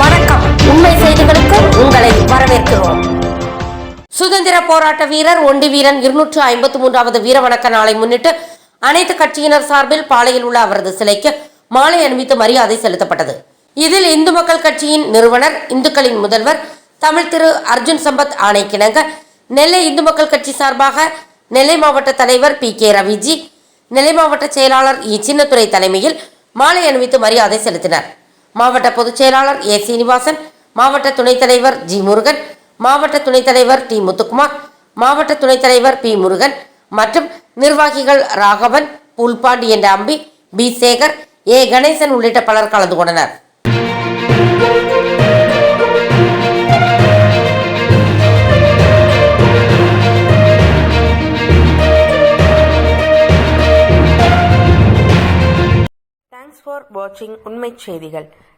வணக்கம். உண்மை செய்திகளுக்கு உங்களை வரவேற்கிறோம். சுதந்திர போராட்ட வீரர் ஒண்டி வீரன் இருநூற்று ஐம்பத்தி மூன்றாவது வீரவணக்க நாளை முன்னிட்டு அனைத்து கட்சியினர் சார்பில் பாளையில் உள்ள அவரது சிலைக்கு மாலை அணிவித்து மரியாதை செலுத்தப்பட்டது. இதில் இந்து மக்கள் கட்சியின் நிறுவனர் இந்துக்களின் முதல்வர் தமிழ் திரு அர்ஜுன் சம்பத் ஆணைக்கிணங்க நெல்லை இந்து மக்கள் கட்சி சார்பாக நெல்லை மாவட்ட தலைவர் பி. கே. ரவிஜி நெல்லை மாவட்ட செயலாளர் இ. சின்னத்துறை தலைமையில் மாலை அணிவித்து மரியாதை செலுத்தினர். மாவட்ட பொதுச் செயலாளர் ஏ சீனிவாசன் மாவட்ட துணைத் தலைவர் ஜி முருகன் மாவட்ட துணைத் தலைவர் டி முத்துக்குமார் மாவட்ட துணைத் தலைவர் பி முருகன் மற்றும் நிர்வாகிகள் ராகவன் புல்பாண்டி என்ற அம்பி பி சேகர் ஏ கணேசன் உள்ளிட்ட பலர் கலந்து கொண்டனர். தேங்க்ஸ் ஃபார் வாட்சிங் உண்மை செய்திகள்